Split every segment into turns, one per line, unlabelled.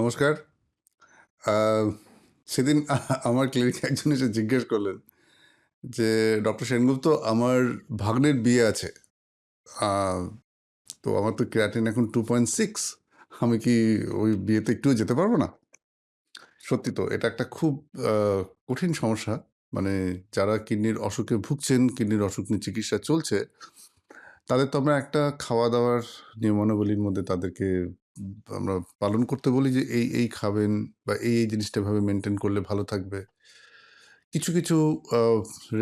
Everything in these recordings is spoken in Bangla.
নমস্কার। সেদিন আমার ক্লিনিকে একজন এসে জিজ্ঞেস করলেন যে, "ডক্টর সেনগুপ্ত আমার ভাগ্নের বিয়ে আছে। তো আমার তো ক্রিয়াটিন এখন 2.6 আমি কি ওই বিয়েতে একটুও যেতে পারব না?" সত্যি তো এটা একটা খুব কঠিন সমস্যা। মানে যারা কিডনির অসুখে ভুগছেন, কিডনির অসুখ নিয়ে চিকিৎসা চলছে, তাদের তো আমরা একটা খাওয়া-দাওয়ার নিয়মাবলীর মধ্যে তাদেরকে আমরা পালন করতে বলি যে, এই, এই খাবেন বা এই, এই জিনিসটা এভাবে মেইনটেইন করলে ভালো থাকবে। কিছু, কিছু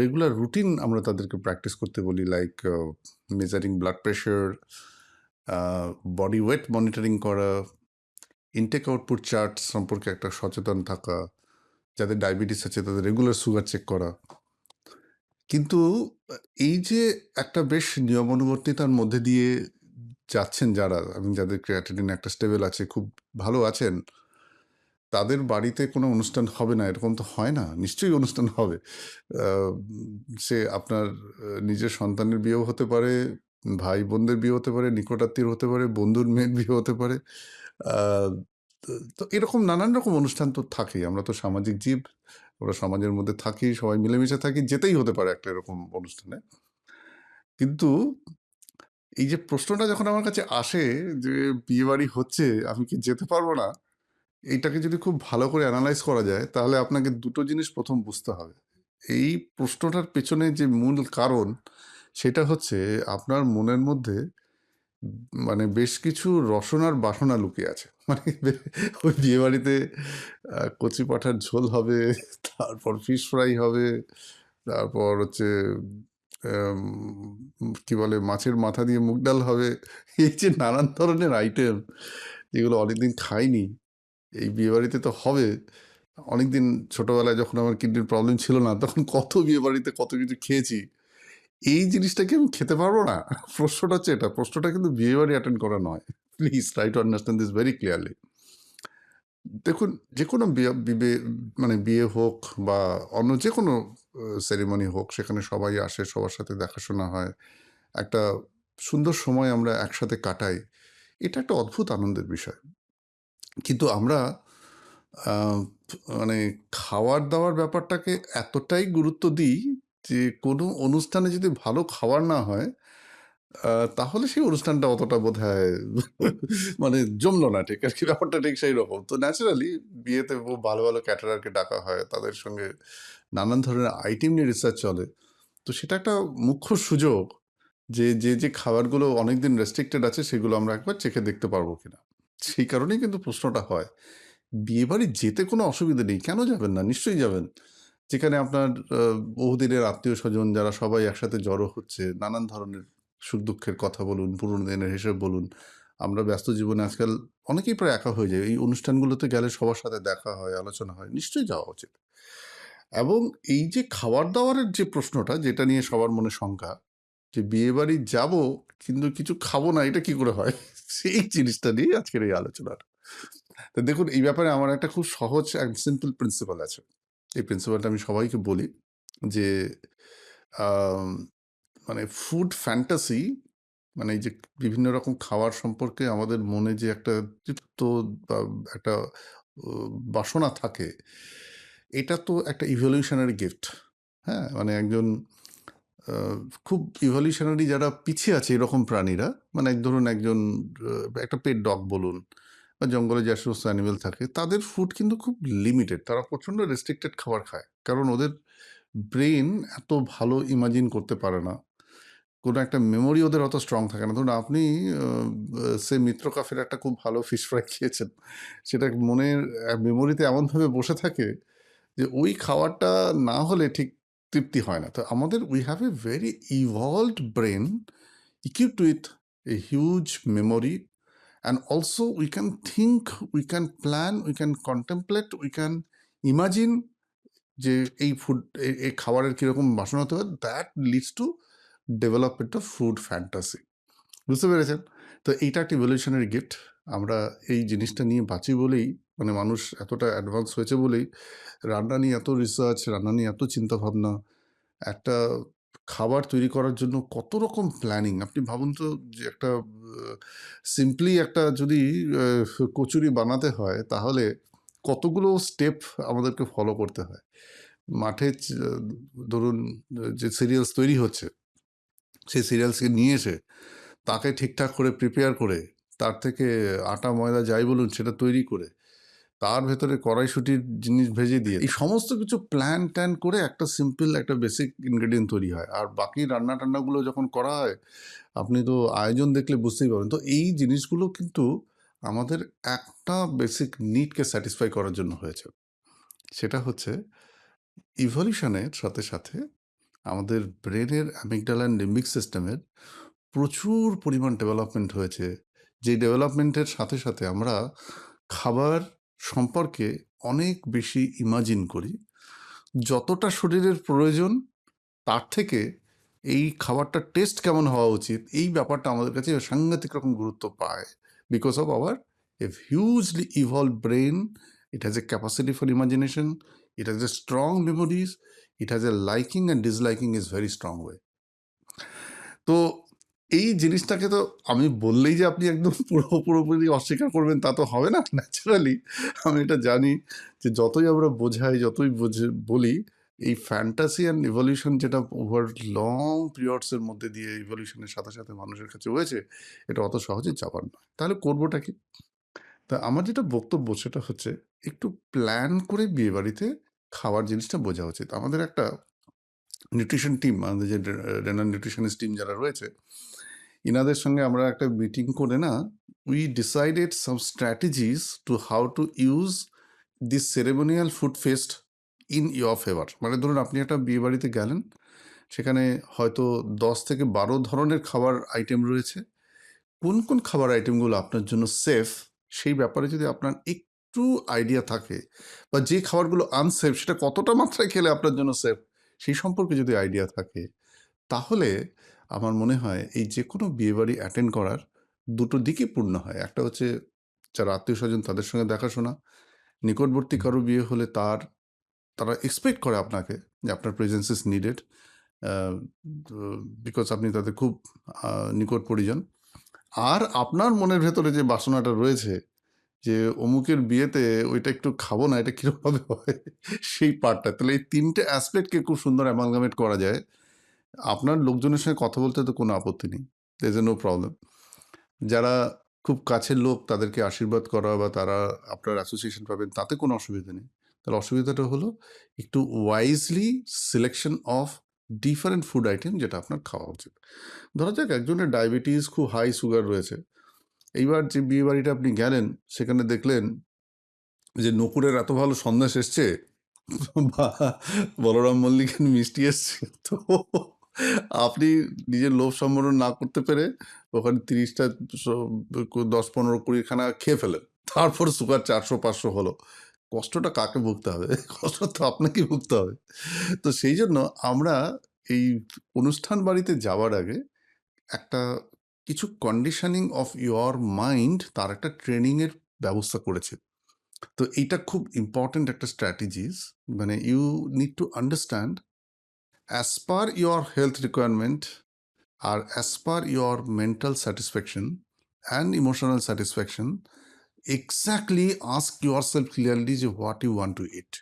রেগুলার রুটিন আমরা তাদেরকে প্র্যাকটিস করতে বলি like measuring blood pressure, body weight monitoring করা, ইনটেক আউটপুট চার্ট সম্পর্কে একটা সচেতন থাকা, যাদের ডায়াবেটিস আছে তাদের রেগুলার সুগার চেক করা। কিন্তু এই যে একটা বেশ নিয়মানুবর্তিতার মধ্যে দিয়ে যাচ্ছেন যারা, এবং যাদের ক্রিয়াটিনিন একটা স্টেবল আছে, খুব ভালো আছেন, তাদের বাড়িতে কোনো অনুষ্ঠান হবে না এরকম তো হয় না। নিশ্চয়ই অনুষ্ঠান হবে। সে আপনার নিজের সন্তানের বিয়েও হতে পারে, ভাই-বোনদের বিয়ে হতে পারে, নিকট-আত্মীয়ের হতে পারে, বন্ধুর মেয়ের বিয়ে হতে পারে। তো এরকম নানান রকম অনুষ্ঠান তো থাকেই। আমরা তো সামাজিক জীব। আমরা সমাজের মধ্যে থাকি, সবাই মিলেমিশে থাকি। যেতেই হতে পারে একটা এরকম অনুষ্ঠানে। কিন্তু এই যে প্রশ্নটা যখন আমার কাছে আসে যে, "বিয়েবাড়ি হচ্ছে, আমি কি যেতে পারব না?" এইটাকে যদি খুব ভালো করে অ্যানালাইজ করা যায়, তাহলে আপনাকে দুটো জিনিস প্রথম বুঝতে হবে। এই প্রশ্নটার পেছনে যে মূল কারণ, সেটা হচ্ছে আপনার মনের মধ্যে মানে বেশ কিছু রসনার বাসনা লুকিয়ে আছে। মানে ওই বিয়েবাড়িতে কচি পাঁঠার ঝোল হবে, তারপর ফিশ ফ্রাই হবে, তারপর হচ্ছে কি বলে মাছের মাথা দিয়ে মুগ ডাল হবে। এই যে নানান ধরনের আইটেম, যেগুলো অনেকদিন খাইনি, এই বিয়েবাড়িতে তো হবে। অনেকদিন ছোটোবেলায় যখন আমার কিডনির প্রবলেম ছিল না, তখন কত বিয়েবাড়িতে কত কিছু খেয়েছি। এই জিনিসটা কি আমি খেতে পারব না? প্রশ্নটা হচ্ছে এটা। প্রশ্নটা কিন্তু বিয়েবাড়ি অ্যাটেন্ড করা নয়। Please try to understand this very clearly. দেখুন, যেকোনো বিয়া বিবে মানে বিয়ে হোক বা অন্য যেকোনো আ সেরিমনি হোক, সেখানে সবাই আসে, সবার সাথে দেখাশোনা হয়। একটা সুন্দর সময় আমরা একসাথে কাটাই। এটা একটা অদ্ভুত আনন্দের বিষয়। কিন্তু আমরা মানে খাওয়ার-দাওয়ার ব্যাপারটাকে এতটাই গুরুত্ব দিই যে, কোনো অনুষ্ঠানে যদি ভালো খাবার না হয়, তাহলে সেই অনুষ্ঠানটা অতটা বোধহয় মানে জমলো না ঠিক আরকি। ব্যাপারটা ঠিক সেইরকম। তো ন্যাচারালি বিয়েতে ভালো, ভালো ক্যাটারারকে ডাকা হয়। তাদের সঙ্গে নানান ধরনের আইটেম নিয়ে রিসার্চ চলে। তো সেটা একটা মুখ্য সুযোগ যে, যে, যে খাবারগুলো অনেকদিন রেস্ট্রিক্টেড আছে, সেগুলো আমরা একবার চেখে দেখতে পারব কিনা। সেই কারণেই কিন্তু প্রশ্নটা হয়। বিয়েবাড়ি যেতে কোনো অসুবিধা নেই। কেন যাবেন না? নিশ্চয়ই যাবেন। যেখানে আপনার বহুদিনের আত্মীয় স্বজন যারা সবাই একসাথে জড়ো হচ্ছে, নানান ধরনের সুখ-দুঃখের কথা বলুন, পুরনো দিনের হিসেব বলুন। আমরা ব্যস্ত জীবনে আজকাল অনেকেই প্রায় একা হয়ে যায় এই অনুষ্ঠানগুলোতে গেলে সবার সাথে দেখা হয়, আলোচনা হয়। নিশ্চয়ই যাওয়া উচিত। এবং এই যে খাবার-দাবারের যে প্রশ্নটা, যেটা নিয়ে সবার মনে শঙ্কা, যে বিয়েবাড়ি যাব কিন্তু কিছু খাব না, এটা কি করে হয়? সেই জিনিসটা নিয়ে আজকের এই আলোচনাটা। তো দেখুন, এই ব্যাপারে আমার একটা খুব সহজ অ্যান্ড সিম্পল প্রিন্সিপাল আছে। এই প্রিন্সিপালটা আমি সবাইকে বলি যে, মানে ফুড ফ্যান্টাসি মানে এই যে বিভিন্ন রকম খাবার সম্পর্কে আমাদের মনে যে একটা তৃপ্ত বা একটা বাসনা থাকে, এটা তো একটা ইভলিউশনারি গিফট। হ্যাঁ? মানে একজন খুব ইভলিউশনারি যারা পিছিয়ে আছে এরকম প্রাণীরা, মানে এক ধরুন একজন একটা পেট ডগ বলুন বা জঙ্গলে যে সমস্ত অ্যানিমেল থাকে, তাদের ফুড কিন্তু খুব লিমিটেড। তারা প্রচণ্ড রেস্ট্রিক্টেড খাবার খায়। কারণ ওদের ব্রেন এত ভালো ইমাজিন করতে পারে না। কোনো একটা মেমোরি ওদের অত স্ট্রং থাকে না। ধরুন আপনি সে মিত্র কাফের একটা খুব ভালো ফিশ ফ্রাই খেয়েছেন। সেটা মনের মেমোরিতে এমনভাবে বসে থাকে যে, ওই খাবারটা না হলে ঠিক তৃপ্তি হয় না। তো আমাদের we have a very evolved brain equipped with a huge memory and also we can think we can plan we can contemplate, we can imagine যে এই ফুড এই খাবারের কীরকম বাসন হতে পারে, that leads to development of food fantasy বুঝতে পেরেছেন? তো এইটা একটা ইভোলিউশনারি গিফট। আমরা এই জিনিসটা নিয়ে বাঁচি বলেই মানে মানুষ এতটা অ্যাডভান্স হয়েছে বলেই রান্না নিয়ে এত রিসার্চ, রান্না নিয়ে এত চিন্তাভাবনা। একটা খাবার তৈরি করার জন্য কত রকম প্ল্যানিং। আপনি ভাবুন তো যে একটা সিম্পলি একটা যদি কচুরি বানাতে হয় তাহলে কতগুলো স্টেপ আমাদেরকে ফলো করতে হয় মাঠে ধরুন যে সিরিয়ালস তৈরি হচ্ছে সেই সিরিয়ালসকে নিয়ে এসে তাকে ঠিকঠাক করে প্রিপেয়ার করে তার থেকে আটা, ময়দা যাই বলুন সেটা তৈরি করে তার ভেতরে কড়াইশুটির জিনিস ভেজে দিয়ে এই সমস্ত কিছু প্ল্যান ট্যান করে একটা সিম্পল একটা বেসিক ইনগ্রেডিয়েন্ট তৈরি হয়। আর বাকি রান্না টান্নাগুলো যখন করা হয়, আপনি তো আয়োজন দেখলে বুঝতেই পারবেন। তো এই জিনিসগুলো কিন্তু আমাদের একটা বেসিক নিডকে স্যাটিসফাই করার জন্য হয়েছে। সেটা হচ্ছে ইভলিউশনের সাথে সাথে আমাদের ব্রেনের অ্যামিগডাল লিম্বিক সিস্টেমের প্রচুর পরিমাণ ডেভেলপমেন্ট হয়েছে। যে ডেভেলপমেন্টের সাথে সাথে আমরা খাবার সম্পর্কে অনেক বেশি ইমাজিন করি। যতটা শরীরের প্রয়োজন, তার থেকে এই খাবারটার টেস্ট কেমন হওয়া উচিত, এই ব্যাপারটা আমাদের কাছে সাংঘাতিক রকম গুরুত্ব পায়। Because of our a hugely evolve brain it has a capacity for imagination it has a strong memories it has a liking and disliking is very strong way তো এই জিনিসটাকে তো আমি বললেই যে আপনি একদম পুরো, পুরোপুরি অস্বীকার করবেন তা তো হবে না। ন্যাচারালি আমি এটা জানি যে যতই আমরা বোঝাই, যতই বোঝে, বলি, এই ফ্যান্টাসি অ্যান্ড ইভলিউশন যেটা ওভার লং পিরিয়ডসের মধ্যে দিয়ে ইভলিউশনের সাথে সাথে মানুষের কাছে হয়েছে, এটা অত সহজে চাপার নয়। তাহলে করবোটা কি? তা আমার যেটা বক্তব্য সেটা হচ্ছে, একটু প্ল্যান করে বিয়ে খাবার জিনিসটা বোঝা উচিত। আমাদের একটা নিউট্রিশন টিম আমাদের যে রেনার নিউট্রিশনিস্ট টিম যারা রয়েছে, ইনাদের সঙ্গে আমরা একটা মিটিং করে না we decided some strategies to how to use this ceremonial food fest in your favour মানে ধরুন, আপনি একটা বিয়ে বাড়িতে গেলেন, সেখানে হয়তো দশ থেকে বারো ধরনের খাবার আইটেম রয়েছে। কোন কোন খাবার আইটেমগুলো আপনার জন্য সেফ সেই ব্যাপারে যদি আপনার একটু আইডিয়া থাকে বা যে খাবারগুলো আনসেফ সেটা কতটা মাত্রায় খেলে আপনার জন্য সেফ সেই সম্পর্কে যদি আইডিয়া থাকে, তাহলে আমার মনে হয় এই যে কোনো বিয়েবাড়ি অ্যাটেন্ড করার দুটো দিকই পূর্ণ হয়। একটা হচ্ছে যারা আত্মীয় স্বজন তাদের সঙ্গে দেখাশোনা, নিকটবর্তী কারও বিয়ে হলে তার, তারা এক্সপেক্ট করে আপনাকে যে আপনার প্রেজেন্স ইজ নিডেড বিকজ আপনি তাদের খুব নিকট পরিজন। আর আপনার মনের ভেতরে যে বাসনাটা রয়েছে যে অমুকের বিয়েতে ওইটা একটু খাব না, এটা কীরকমভাবে হয়? সেই পার্টটা তাহলে এই তিনটে অ্যাসপেক্টকে খুব সুন্দর অ্যামালগামেট করা যায়। আপনার লোকজনের সঙ্গে কথা বলতে তো কোনো আপত্তি নেই। দের নো প্রবলেম যারা খুব কাছের লোক, তাদেরকে আশীর্বাদ করা বা তারা আপনার অ্যাসোসিয়েশন পাবেন, তাতে কোনো অসুবিধা নেই। তাহলে অসুবিধাটা হলো একটু wisely selection of different food item যেটা আপনার খাওয়া উচিত। ধরা যাক একজনের ডায়াবেটিস খুব হাই সুগার রয়েছে। এইবার যে বিয়ে বাড়িটা আপনি গেলেন, সেখানে দেখলেন যে নকুরের এত ভালো সন্দেশ এসছে, বা বলরাম মল্লিকের মিষ্টি এসছে। তো আপনি নিজের লোভ সম্বরণ না করতে পেরে ওখানে তিরিশটা দশ পনেরো কুড়িখানা খেয়ে ফেলেন। তারপর সুগার চারশো, পাঁচশো হলো। কষ্টটা কাকে ভুগতে হবে? কষ্ট তো আপনাকেই ভুগতে হবে। তো সেই জন্য আমরা এই অনুষ্ঠান বাড়িতে যাওয়ার আগে একটা কিছু কন্ডিশনিং অফ ইয়োর মাইন্ড তার একটা ট্রেনিংয়ের ব্যবস্থা করেছে। তো এইটা খুব ইম্পর্ট্যান্ট একটা স্ট্র্যাটেজিস মানে you need to understand as per your health requirement R as per your mental satisfaction and emotional satisfaction exactly ask yourself clearly যে what you want to eat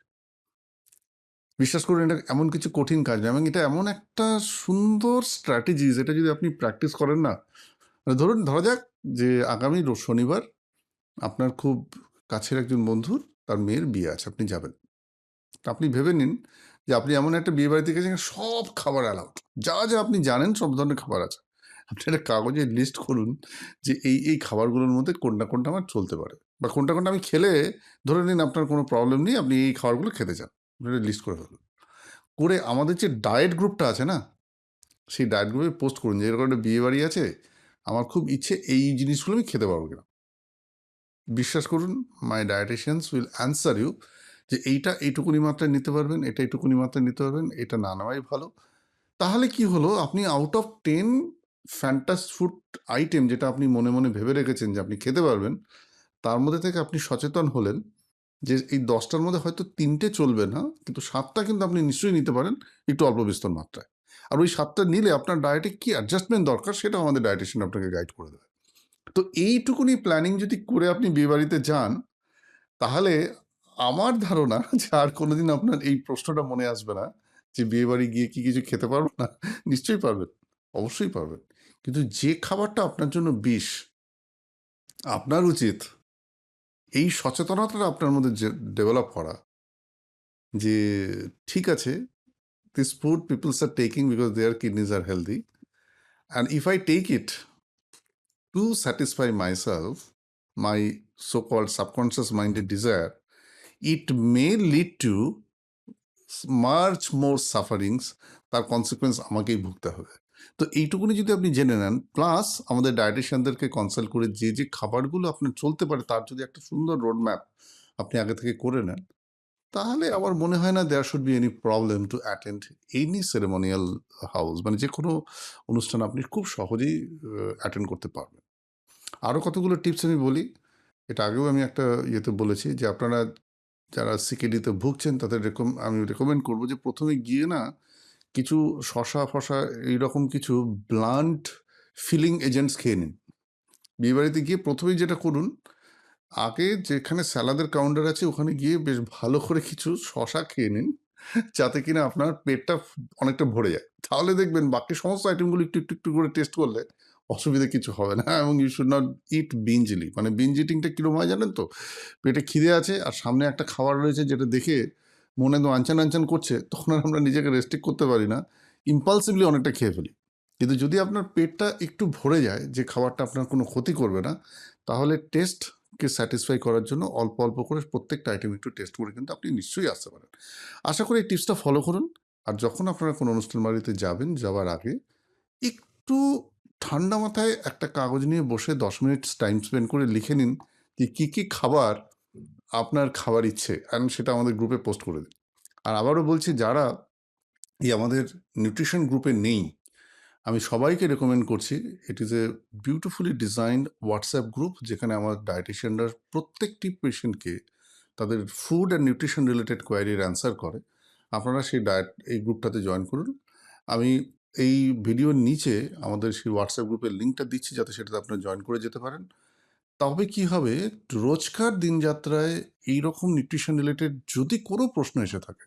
বিশ্বাস করুন, এটা এমন কিছু কঠিন কাজ নয় এবং এটা এমন একটা সুন্দর স্ট্র্যাটেজিস এটা যদি আপনি প্র্যাকটিস করেন না মানে ধরুন, ধরা যাক যে আগামী শনিবার আপনার খুব কাছের একজন বন্ধুর তার মেয়ের বিয়ে আছে, আপনি যাবেন। আপনি ভেবে নিন যে আপনি এমন একটা বিয়ে বাড়িতে গেছেন সব খাবার অ্যালাউড যা যা আপনি জানেন সব ধরনের খাবার আছে। আপনি একটা কাগজে লিস্ট করুন যে এই এই খাবারগুলোর মধ্যে কোনটা কোনটা আমার চলতে পারে বা কোনটা কোনটা আমি খেলে ধরে নিন আপনার কোনো প্রবলেম নেই, আপনি এই খাবারগুলো খেতে চান। লিস্ট করে ফেলুন। করে আমাদের যে ডায়েট গ্রুপটা আছে না, সেই ডায়েট গ্রুপে পোস্ট করুন যে এরকম একটা বিয়ে বাড়ি আছে আমার খুব ইচ্ছে এই জিনিসগুলো আমি খেতে পারব কিনা। বিশ্বাস করুন my dietitians will answer you যে এইটা এইটুকুনি মাত্রায় নিতে পারবেন, এটা এইটুকুনি মাত্রায় নিতে পারবেন, এটা না নেওয়াই ভালো। তাহলে কি হলো? আপনি out of ten fantasy food item যেটা আপনি মনে মনে ভেবে রেখেছেন যে আপনি খেতে পারবেন, তার মধ্যে থেকে আপনি সচেতন হলেন যে এই দশটার মধ্যে হয়তো তিনটে চলবে না, কিন্তু সাতটা কিন্তু আপনি নিশ্চয়ই নিতে পারেন, একটু অল্প বিস্তর মাত্রায়। আর ওই সাতটা নিলে আপনার ডায়েটে কি অ্যাডজাস্টমেন্ট দরকার সেটাও আমাদের ডায়েটিশিয়ান আপনাকে গাইড করে দেবে তো এইটুকুনি প্ল্যানিং যদি করে আপনি বিয়েবাড়িতে যান, তাহলে আমার ধারণা যে আর কোনোদিন আপনার এই প্রশ্নটা মনে আসবে না যে বিয়েবাড়ি গিয়ে কি কিছু খেতে পারব না? নিশ্চয়ই পারবেন। অবশ্যই পারবেন। কিন্তু যে খাবারটা আপনার জন্য বিষ আপনার উচিত এই সচেতনতাটা আপনার মধ্যে ডেভেলপ করা যে ঠিক আছে this food peoples are taking because their kidneys are healthy and if i take it to satisfy myself my so-called subconscious minded desire it may lead to much more sufferings তার কনসিকুয়েন্স আমাকেই ভুগতে হবে তো এইটুকুনি যদি আপনি জেনে নেন প্লাস আমাদের ডায়েটিশিয়ানদেরকে কনসাল্ট করে যে যে খাবারগুলো আপনার চলতে পারে তার যদি একটা সুন্দর রোড ম্যাপ আপনি আগে থেকে করে নেন তাহলে আমার মনে হয় না there should be any problem to attend any ceremonial house মানে যে কোনো অনুষ্ঠান আপনি খুব সহজেই অ্যাটেন্ড করতে পারবেন। আরও কতগুলো টিপস আমি বলি, এটা আগেও আমি একটা ইয়েতে বলেছি যে আপনারা যারা সিকেডিতে ভুগছেন তাদের রেকম আমি রেকমেন্ড করব যে প্রথমে গিয়ে না কিছু শশা ফশা এইরকম কিছু ব্লান্ট ফিলিং এজেন্টস খেয়ে নিন। বিয়েবাড়িতে গিয়ে প্রথমেই যেটা করুন আগে যেখানে স্যালাদের কাউন্টার আছে, ওখানে গিয়ে বেশ ভালো করে কিছু শশা খেয়ে নিন, যাতে কিনা আপনার পেটটা অনেকটা ভরে যায়। তাহলে দেখবেন বাকি সমস্ত আইটেমগুলো একটু একটু একটু করে টেস্ট করলে অসুবিধা কিছু হবে না। এবং you should not eat bingely মানে বিঞ্জ ইটিংটা কীরকম হয় জানেন তো? পেটে খিদে আছে আর সামনে একটা খাবার রয়েছে যেটা দেখে মনে তো আনচান আনচান করছে, তখন আর আমরা নিজেকে রেস্ট্রিক্ট করতে পারি না। ইম্পালসিভলি অনেকটা খেয়ে ফেলি। কিন্তু যদি আপনার পেটটা একটু ভরে যায়, যে খাবারটা আপনার কোনো ক্ষতি করবে না, তাহলে টেস্টকে স্যাটিসফাই করার জন্য অল্প অল্প করে প্রত্যেকটা আইটেম একটু টেস্ট করে কিন্তু আপনি নিশ্চয়ই আসতে পারেন। আশা করি এই টিপসটা ফলো করুন। আর যখন আপনারা কোনো অনুষ্ঠান বাড়িতে যাবেন, যাওয়ার আগে একটু ঠান্ডা মাথায় একটা কাগজ নিয়ে বসে দশ মিনিট টাইম স্পেন্ড করে লিখে নিন যে কী কী খাবার আপনার খাবার ইচ্ছে অ্যান্ড সেটা আমাদের গ্রুপে পোস্ট করে দিন। আর আবারও বলছি, যারা এই আমাদের নিউট্রিশন গ্রুপে নেই আমি সবাইকে রেকমেন্ড করছি it is a beautifully designed WhatsApp group যেখানে আমার ডায়েটিশিয়ানরা প্রত্যেকটি পেশেন্টকে তাদের ফুড অ্যান্ড নিউট্রিশন রিলেটেড কোয়ারির অ্যান্সার করে। আপনারা সেই ডায়েট এই গ্রুপটাতে জয়েন করুন। আমি এই ভিডিওর নিচে আমাদের সেই হোয়াটসঅ্যাপ গ্রুপের লিঙ্কটা দিচ্ছি যাতে সেটাতে আপনারা জয়েন করে যেতে পারেন। তবে কি হবে, রোজকার দিনযাত্রায় এই রকম নিউট্রিশন রিলেটেড যদি কোনো প্রশ্ন এসে থাকে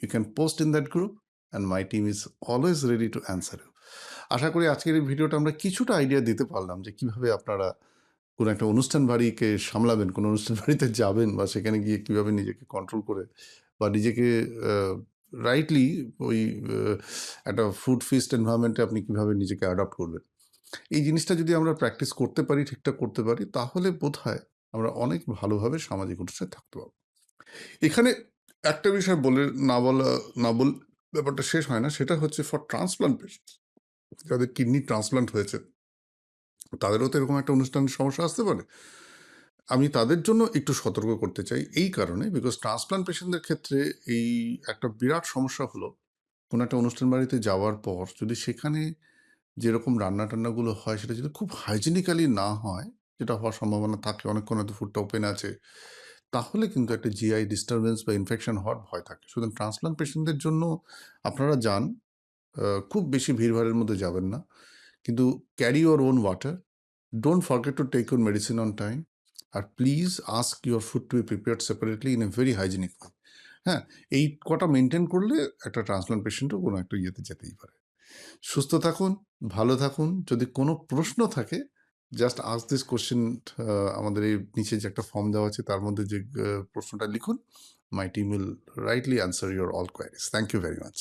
you can post in that group and my team is always ready to answer you আশা করি আজকের এই ভিডিওটা আমরা কিছুটা আইডিয়া দিতে পারলাম যে কীভাবে আপনারা কোনো একটা অনুষ্ঠান বাড়িকে সামলাবেন, কোনো অনুষ্ঠান বাড়িতে যাবেন বা সেখানে গিয়ে কীভাবে নিজেকে কন্ট্রোল করে বা নিজেকে রাইটলি ওই একটা ফুড ফিস্ট এনভায়রনমেন্টে আপনি কীভাবে নিজেকে অ্যাডাপ্ট করবেন। এই জিনিসটা যদি আমরা প্র্যাকটিস করতে পারি, ঠিকঠাক করতে পারি, তাহলে বোধ হয় আমরা অনেক ভালোভাবে সামাজিক অনুষ্ঠানে থাকতে পারব। এখানে একটা বিষয় বলে না বলা, না বল, ব্যাপারটা শেষ হয় না, সেটা হচ্ছে ফর ট্রান্সপ্লান্ট পেশেন্ট যাদের কিডনি ট্রান্সপ্লান্ট হয়েছে, তাদেরও তো এরকম একটা অনুষ্ঠানের সমস্যা আসতে পারে। আমি তাদের জন্য একটু সতর্ক করতে চাই এই কারণে বিকজ ট্রান্সপ্লান্ট পেশেন্টদের ক্ষেত্রে এই একটা বিরাট সমস্যা হলো, কোনো একটা অনুষ্ঠান বাড়িতে যাওয়ার পর যদি সেখানে যেরকম রান্না টান্নাগুলো হয়, সেটা যদি খুব হাইজেনিক্যালি না হয়, যেটা হওয়ার সম্ভাবনা থাকে, অনেকক্ষণ হয়তো ফুডটা ওপেন আছে, তাহলে কিন্তু একটা জিআই ডিস্টারবেন্স বা ইনফেকশন হওয়ার ভয় থাকে। সুতরাং ট্রান্সপ্লান্ট পেশেন্টদের জন্য আপনারা যান খুব বেশি ভিড়ভাড়ের মধ্যে যাবেন না। কিন্তু carry your own water don't forget to take your medicine on time R please ask your food to be prepared separately in a very hygienic way হ্যাঁ? এই কটা মেনটেন করলে একটা ট্রান্সপ্লান্ট পেশেন্টও কোনো একটা ইয়েতে যেতেই পারে। সুস্থ থাকুন, ভালো থাকুন। যদি কোনো প্রশ্ন থাকে জাস্ট আস দিস কোশ্চেন আমাদের এই নিচে যে একটা ফর্ম দেওয়া আছে, তার মধ্যে যে প্রশ্নটা লিখুন my team will rightly answer your all queries thank you very much